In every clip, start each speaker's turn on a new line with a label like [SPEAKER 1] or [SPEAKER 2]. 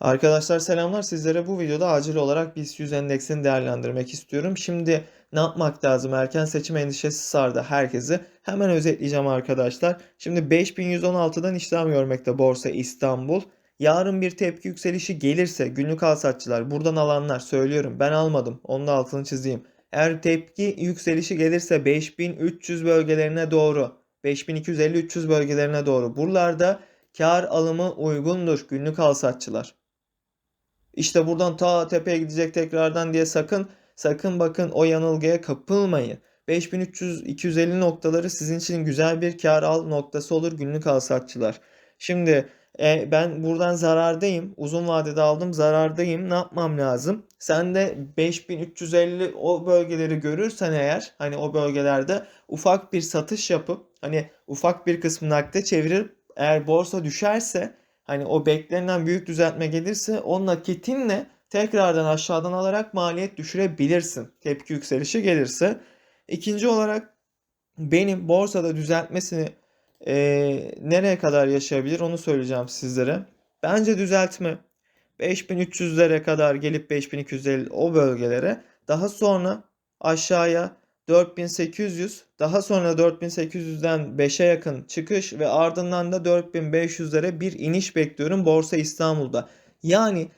[SPEAKER 1] Arkadaşlar selamlar. Sizlere bu videoda acil olarak BIST 100 endeksini değerlendirmek istiyorum. Şimdi ne yapmak lazım? Erken seçim endişesi sardı herkesi. Hemen özetleyeceğim arkadaşlar. Şimdi 5116'dan işlem görmekte Borsa İstanbul. Yarın bir tepki yükselişi gelirse günlük alsatçılar buradan alanlar söylüyorum ben almadım. Onun da altını çizeyim. Eğer tepki yükselişi gelirse 5300 bölgelerine doğru 5250-300 bölgelerine doğru buralarda kar alımı uygundur günlük alsatçılar. İşte buradan ta tepeye gidecek tekrardan diye sakın sakın bakın o yanılgıya kapılmayın. 5300-250 noktaları sizin için güzel bir kar al noktası olur günlük alsatçılar. Şimdi e, ben buradan zarardayım. Uzun vadede aldım zarardayım. Ne yapmam lazım? Sen de 5350 o bölgeleri görürsen eğer hani o bölgelerde ufak bir satış yapıp hani ufak bir kısmını nakde çevirip eğer borsa düşerse hani o beklenen büyük düzeltme gelirse o nakitinle tekrardan aşağıdan alarak maliyet düşürebilirsin. Tepki yükselişi gelirse. İkinci olarak benim borsada düzeltmesini e, nereye kadar yaşayabilir onu söyleyeceğim sizlere. Bence düzeltme 5300'lere kadar gelip 5250 o bölgelere daha sonra aşağıya 4800 daha sonra 4800'den 5'e yakın çıkış ve ardından da 4500'lere bir iniş bekliyorum Borsa İstanbul'da. Yani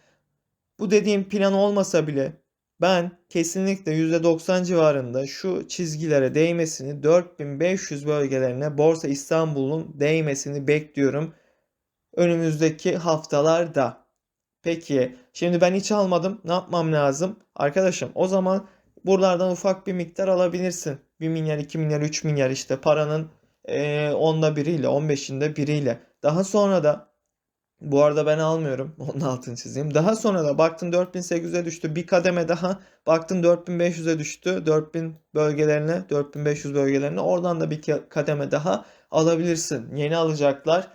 [SPEAKER 1] bu dediğim plan olmasa bile ben kesinlikle %90 civarında şu çizgilere değmesini 4500 bölgelerine Borsa İstanbul'un değmesini bekliyorum önümüzdeki haftalarda. Peki şimdi ben hiç almadım. Ne yapmam lazım? Arkadaşım o zaman buralardan ufak bir miktar alabilirsin. 1 milyar, 2 milyar, 3 milyar işte paranın e, onda biriyle, 15'inde biriyle. Daha sonra da bu arada ben almıyorum. Onun altını çizeyim. Daha sonra da baktın 4800'e düştü. Bir kademe daha baktın 4500'e düştü. 4000 bölgelerine, 4500 bölgelerine. Oradan da bir kademe daha alabilirsin. Yeni alacaklar.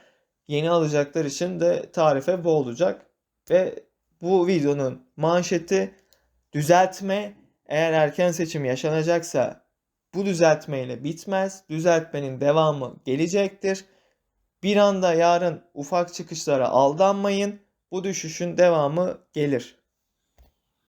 [SPEAKER 1] Yeni alacaklar için de tarife bu olacak. Ve bu videonun manşeti düzeltme eğer erken seçim yaşanacaksa bu düzeltmeyle bitmez. Düzeltmenin devamı gelecektir. Bir anda yarın ufak çıkışlara aldanmayın. Bu düşüşün devamı gelir.